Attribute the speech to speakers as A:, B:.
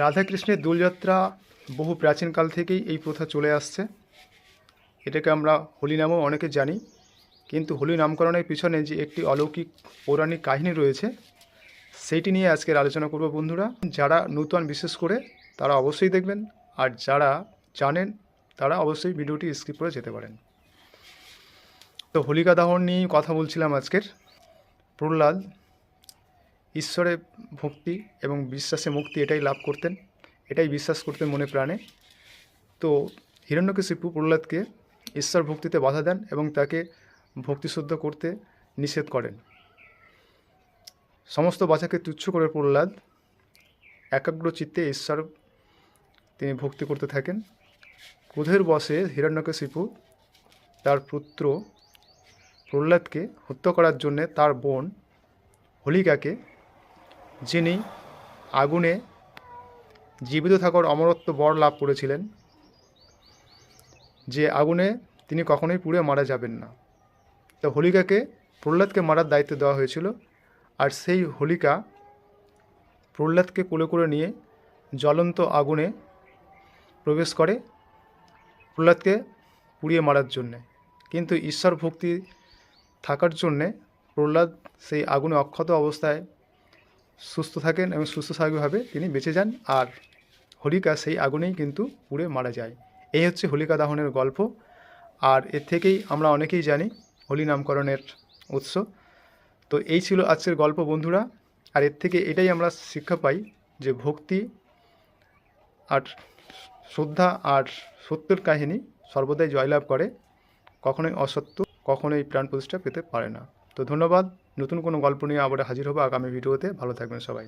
A: রাধাকৃষ্ণের দোলযাত্রা বহু প্রাচীনকাল থেকেই এই প্রথা চলে আসছে। এটাকে আমরা হোলি নামেও অনেকে জানি, কিন্তু হোলি নামকরণের পিছনে যে একটি অলৌকিক পৌরাণিক কাহিনী রয়েছে, সেইটি নিয়ে আজকের আলোচনা করব বন্ধুরা। যারা নূতন, বিশেষ করে তারা অবশ্যই দেখবেন, আর যারা জানেন, তারা অবশ্যই ভিডিওটি স্কিপ করে যেতে পারেন। তো হোলিকা দাহন নিয়েই কথা বলছিলাম আজকের। প্রহ্লাদ ঈশ্বরে ভক্তি এবং বিশ্বাসে মুক্তি এটাই লাভ করতেন, এটাই বিশ্বাস করতেন মনে প্রাণে। তো হিরণ্যকশিপু প্রহ্লাদকে ঈশ্বর ভক্তিতে বাধা দেন এবং তাকে ভক্তিশুদ্ধ করতে নিষেধ করেন। সমস্ত বাছাকে তুচ্ছ করে প্রহ্লাদ একাগ্র চিত্তে ঈশ্বর তিনি ভক্তি করতে থাকেন। ক্রোধের বশে হিরণ্যকশিপু তার পুত্র প্রহ্লাদকে হত্যা করার জন্যে তার বোন হোলিকাকে যিনি আগুনে জীবিত থাকার অমরত্ব বর লাভ করেছিলেন, যে আগুনে তিনি কখনোই পুড়ে মারা যাবেন না। তো হোলিকাকে, প্রহ্লাদকে মারার দায়িত্ব দেওয়া হয়েছিল আর সেই হোলিকা প্রহ্লাদকে কোলে করে নিয়ে জ্বলন্ত আগুনে প্রবেশ করে প্রহ্লাদকে পুড়িয়ে মারার জন্যে। কিন্তু ঈশ্বর ভক্তি থাকার জন্যে প্রহ্লাদ সেই আগুনে অক্ষত অবস্থায় সুস্থ থাকেন এবং সুস্থ স্বাভাবিকভাবে তিনি বেঁচে যান আর হোলিকা সেই আগুনেই কিন্তু পুড়ে মারা যায়। এই হচ্ছে হোলিকা দাহনের গল্প। আর এর থেকেই আমরা অনেকেই জানি হোলি নামকরণের উৎস। তো এই ছিল আজকের গল্প বন্ধুরা। আর এর থেকে এটাই আমরা শিক্ষা পাই যে ভক্তি আর শ্রদ্ধা আর সত্যের কাহিনী সর্বদাই জয়লাভ করে। কখনোই অসত্য, কখনোই প্রাণ প্রতিষ্ঠা পেতে পারে না। তো ধন্যবাদ। নতুন কোনো গল্প নিয়ে আবার হাজির হব আগামী ভিডিওতে। ভালো থাকবেন সবাই।